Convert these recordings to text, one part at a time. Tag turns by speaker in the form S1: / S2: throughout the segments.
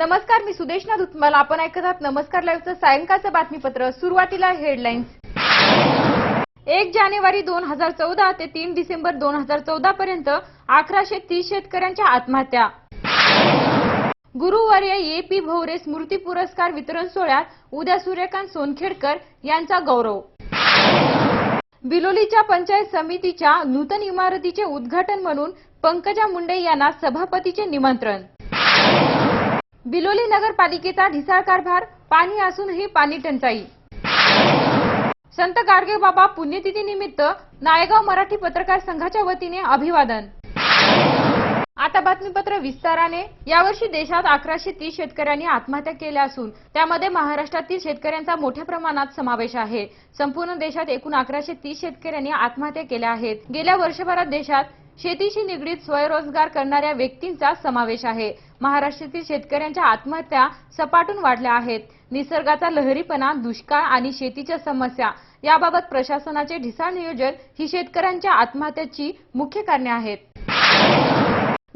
S1: नमस्कार मी सुदेशना धुतमल आपण ऐकत आहात नमस्कार लाईव्हचं सायंकाळचं बातमीपत्र. सुरुवातीला हेडलाईन्स एक जानेवारी दोन हजार चौदा ते तीन डिसेंबर दोन हजार चौदा पर्यंत अकराशे तीस शेतकऱ्यांच्या आत्महत्या. गुरुवारी ए पी भोवरे स्मृती पुरस्कार वितरण सोहळ्यात उद्या सूर्यकांत सोनखेडकर यांचा गौरव. बिलोलीच्या पंचायत समितीच्या नूतन इमारतीचे उद्घाटन म्हणून पंकजा मुंडे यांना सभापतीचे निमंत्रण. बिलोली नगरपालिकेचा ढिसाळ कारभार पाणी असूनही पाणी टंचाई. संत गाडगे बाबा पुण्यतिथी निमित्त नायगाव मराठी पत्रकार संघाच्या वतीने अभिवादन. आता बातमीपत्र विस्ताराने यावर्षी देशात अकराशे तीस शेतकऱ्यांनी आत्महत्या केल्या असून त्यामध्ये महाराष्ट्रातील शेतकऱ्यांचा मोठ्या प्रमाणात समावेश आहे. संपूर्ण देशात एकूण अकराशे तीस शेतकऱ्यांनी आत्महत्या केल्या आहेत. गेल्या वर्षभरात देशात शेतीशी निगडीत स्वयंरोजगार करणाऱ्या व्यक्तींचा समावेश आहे. महाराष्ट्रातील शेतकऱ्यांच्या आत्महत्या सपाटून वाढल्या आहेत. निसर्गाचा लहरीपणा दुष्काळ आणि शेतीच्या समस्या याबाबत प्रशासनाचे ढिसाळ नियोजन ही शेतकऱ्यांच्या आत्महत्याची मुख्य कारणे आहेत.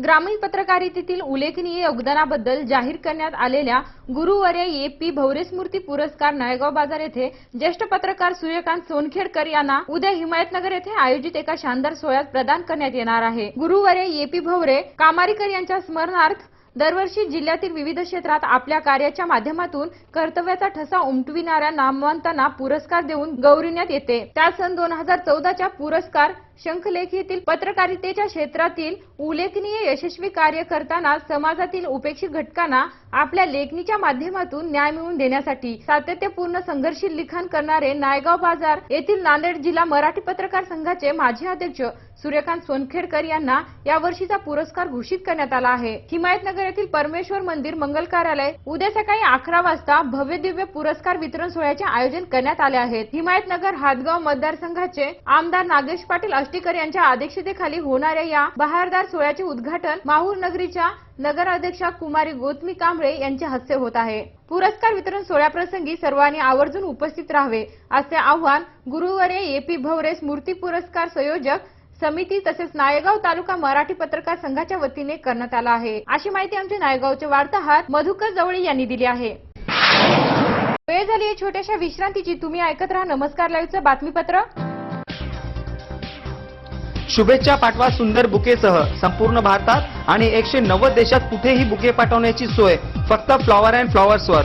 S1: ग्रामीण पत्रकारितेतील उल्लेखनीय योगदानाबद्दल जाहीर करण्यात आलेल्या गुरुवर्य ए पी भवरेस्मृती पुरस्कार नायगाव बाजार येथे ज्येष्ठ पत्रकार सूर्यकांत सोनखेडकर यांना उद्या हिमायतनगर येथे आयोजित एका शानदार सोहळ्यात प्रदान करण्यात येणार आहे. गुरुवर्य ए पी भवरे कामारीकर यांच्या स्मरणार्थ दरवर्षी जिल्ह्यातील विविध क्षेत्रात आपल्या कार्याच्या माध्यमातून कर्तव्याचा ठसा उमटविणाऱ्या नामवंतांना पुरस्कार देऊन गौरविण्यात येते. त्या सन दोन हजार चौदाच्या पुरस्कार शंखलेख येथील पत्रकारितेच्या क्षेत्रातील उल्लेखनीय यशस्वी कार्य करताना समाजातील उपेक्षित घटकांना आपल्या लेखणीच्या माध्यमातून न्याय मिळवून देण्यासाठी सातत्यपूर्ण संघर्षी लिखाण करणारे नायगाव बाजार येथील नांदेड जिल्हा मराठी पत्रकार संघाचे माजी अध्यक्ष सूर्यकांत सोनखेडकर यांना यावर्षीचा पुरस्कार घोषित करण्यात आला आहे. हिमायतनगर येथील परमेश्वर मंदिर मंगल कार्यालय उद्या सकाळी अकरा वाजता भव्य दिव्य पुरस्कार वितरण सोहळ्याचे आयोजन करण्यात आले आहेत हिमायतनगर हातगाव मतदारसंघाचे आमदार नागेश पाटील अष्टीकर यांच्या अध्यक्षतेखाली होणाऱ्या या बहारदार सोहळ्याचे उद्घाटन माहूर नगरीच्या नगर अध्यक्षा कुमारी गोतमी कांबळे यांच्या हस्ते होत आहे. पुरस्कार वितरण सोहळ्याप्रसंगी सर्वांनी आवर्जून उपस्थित राहावे असे आवाहन ए एपी भवरे स्मृती पुरस्कार संयोजक समिती तसेच नायगाव तालुका मराठी पत्रकार संघाच्या वतीने करण्यात आला आहे. अशी माहिती आमचे नायगावचे वार्ताहर मधुकर जवळे यांनी दिली आहे. वेळ झाली आहे छोट्याशा विश्रांतीची. तुम्ही ऐकत राहा नमस्कार लाईव्हचं बातमीपत्र.
S2: शुभेच्छा पाठवा सुंदर बुकेसह संपूर्ण भारतात आणि एकशे नव्वद देशात कुठेही बुके पाठवण्याची सोय. फक्त फ्लॉवर अँड फ्लॉवर्सवर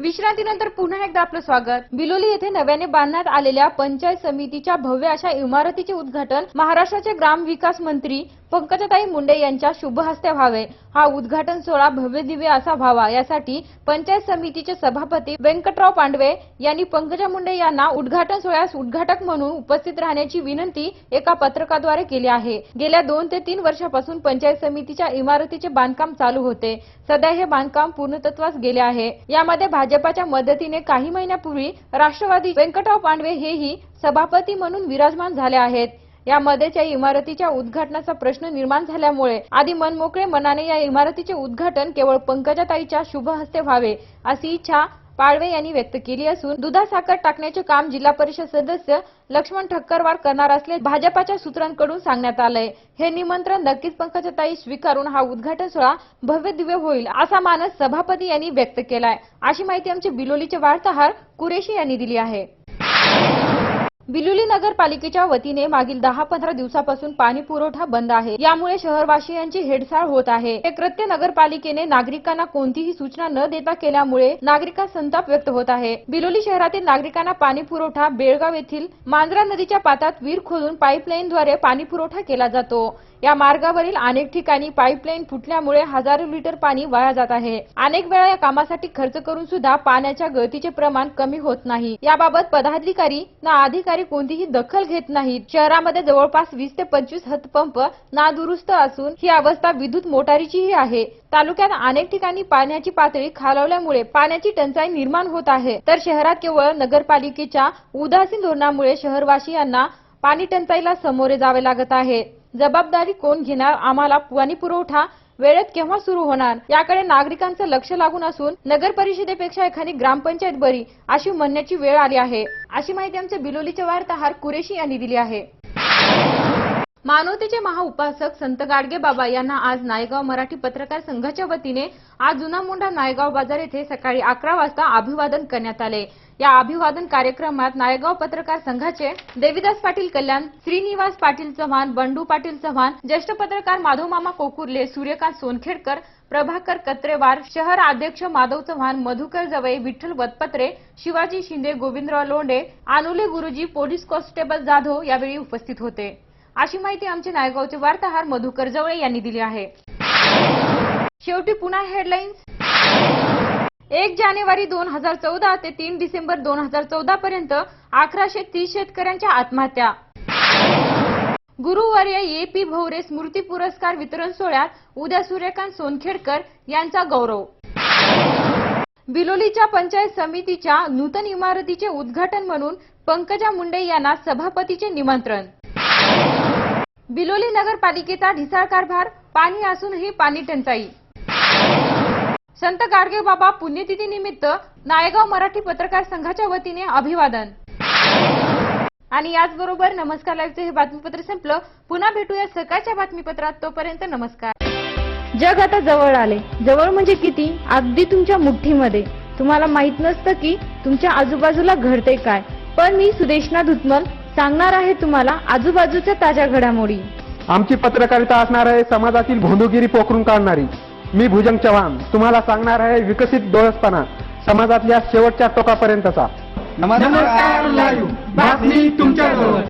S1: विश्रांतीनंतर पुन्हा एकदा आपलं स्वागत. बिलोली येथे नव्याने बांधण्यात आलेल्या पंचायत समितीच्या भव्य अशा इमारतीचे उद्घाटन महाराष्ट्राचे ग्राम विकास मंत्री पंकजाताई मुंडे यांच्या शुभ हस्ते व्हावे. हा उद्घाटन सोहळा भव्य दिव्य असा व्हावा. यासाठी पंचायत समितीचे सभापती व्यंकटराव पांडवे यांनी पंकजा मुंडे यांना उद्घाटन सोहळ्यास उद्घाटक म्हणून उपस्थित राहण्याची विनंती एका पत्रकाद्वारे केली आहे. गेल्या दोन ते तीन वर्षापासून पंचायत समितीच्या इमारतीचे बांधकाम चालू होते. सध्या हे बांधकाम पूर्णतत्वास गेले आहे. यामध्ये भाजपाच्या मदतीने काही महिन्यापूर्वी राष्ट्रवादी व्यंकटराव पांडवे हेही सभापती म्हणून विराजमान झाले आहेत. यामध्येच या इमारतीच्या उद्घाटनाचा प्रश्न निर्माण झाल्यामुळे आधी मनमोकळे मनाने या इमारतीचे उद्घाटन केवळ पंकजाताईच्या शुभ हस्ते व्हावे अशी इच्छा पाळवे यांनी व्यक्त केली असून दुधा साखर टाकण्याचे काम जिल्हा परिषद सदस्य लक्ष्मण ठक्करवार करणार असले भाजपाच्या सूत्रांकडून सांगण्यात आलंय. हे निमंत्रण नक्कीच पंकजाताई स्वीकारून हा उद्घाटन सोहळा भव्य दिव्य होईल असा मानस सभापती यांनी व्यक्त केलाय. अशी माहिती आमचे बिलोलीचे वार्ताहर कुरेशी यांनी दिली आहे. बिलोली नगरपालिकेच्या वतीने मागील दहा पंधरा दिवसापासून पाणी पुरवठा बंद आहे. यामुळे शहरवासियांची हेडसाळ होत आहे. हे कृत्य नगरपालिकेने नागरिकांना कोणतीही सूचना न देता केल्यामुळे नागरिकांत संताप व्यक्त होत आहे. बिलोली शहरातील नागरिकांना पाणी पुरवठा बेळगाव येथील मांजरा नदीच्या पातात विहीर खोदून पाईपलाईनद्वारे पाणी पुरवठा केला जातो. या मार्गावरील अनेक ठिकाणी पाईपलाईन फुटल्यामुळे हजारो लिटर पाणी वाया जात आहे. अनेक वेळा या कामासाठी खर्च करून सुद्धा पाण्याच्या गळतीचे प्रमाण कमी होत नाही. याबाबत पदाधिकारी ना अधिकारी कोणतीही दखल घेत नाहीत. शहरामध्ये जवळपास वीस ते पंचवीस हतपंप नादुरुस्त असून ही अवस्था विद्युत मोटारीचीही आहे. तालुक्यात अनेक ठिकाणी पाण्याची पातळी खालावल्यामुळे पाण्याची टंचाई निर्माण होत आहे. तर शहरात केवळ नगरपालिकेच्या उदासीन धोरणामुळे शहरवासियांना पाणी टंचाईला सामोरे जावे लागत आहे. जबाबदारी कोण घेणार आम्हाला पाणी पुरवठा वेळेत केव्हा सुरू होणार? याकडे नागरिकांचं लक्ष लागून असून नगर परिषदेपेक्षा एखादी ग्रामपंचायत बरी अशी म्हणण्याची वेळ आली आहे. अशी माहिती आमचे बिलोलीचे वार्ताहर कुरेशी यांनी दिली आहे. मानवतेचे महाउपासक संत गाडगे बाबा यांना आज नायगाव मराठी पत्रकार संघाच्या वतीने आज जुना मुंडा नायगाव बाजार येथे सकाळी अकरा वाजता अभिवादन करण्यात आले. या अभिवादन कार्यक्रमात नायगाव पत्रकार संघाचे देविदास पाटील कल्याण श्रीनिवास पाटील चव्हाण बंडू पाटील चव्हाण ज्येष्ठ पत्रकार माधवमामा कोकुर्ले सूर्यकांत सोनखेडकर प्रभाकर कत्रेवार शहर अध्यक्ष माधव चव्हाण मधुकर जवळे विठ्ठल वतपत्रे शिवाजी शिंदे गोविंदराव लोंडे आनुले गुरुजी पोलीस कॉन्स्टेबल जाधव यावेळी उपस्थित होते. अशी माहिती आमचे नायगावचे वार्ताहर मधुकर जवळे यांनी दिली आहे. शेवटी पुन्हा हेडलाईन्स एक जानेवारी दोन हजार चौदा ते तीन डिसेंबर दोन हजार चौदा पर्यंत अकराशे तीस शेतकऱ्यांच्या आत्महत्या. गुरुवार्य ए पी भोवरे स्मृती पुरस्कार वितरण सोहळ्यात उद्या सूर्यकांत सोनखेडकर यांचा गौरव. बिलोलीच्या पंचायत समितीच्या नूतन इमारतीचे उद्घाटन म्हणून पंकजा मुंडे यांना सभापतीचे निमंत्रण. बिलोली नगरपालिकेचा ढिसाळ कारभार पाणी असूनही पाणी टंचाई. संत गाडगे बाबा पुण्यतिथी निमित्त नायगाव मराठी पत्रकार संघाच्या वतीने अभिवादन. आणि याचबरोबर नमस्कार लाईव्हचं हे बातमीपत्र संपलं. पुन्हा भेटूया सकाळच्या बातमीपत्रात. तोपर्यंत नमस्कार.
S3: जग आता जवळ आले. जवळ म्हणजे किती? अगदी तुमच्या मुठ्ठीमध्ये तुम्हाला माहीत नसतं की तुमच्या आजूबाजूला घडते काय. पण मी सुदेशना धुतमल सांगणार आहे तुम्हाला आजूबाजूच्या ताज्या घडामोडी.
S4: आमची पत्रकारिता असणार आहे समाजातील भोंदूगिरी पोखरून काढणारी. मी भुजंग चव्हाण तुम्हाला सांगणार आहे विकसित डोळसपणा समाजातल्या शेवटच्या टोकापर्यंतचा.
S5: नमस्कार लाईव्ह. बातमी तुमच्याजवळ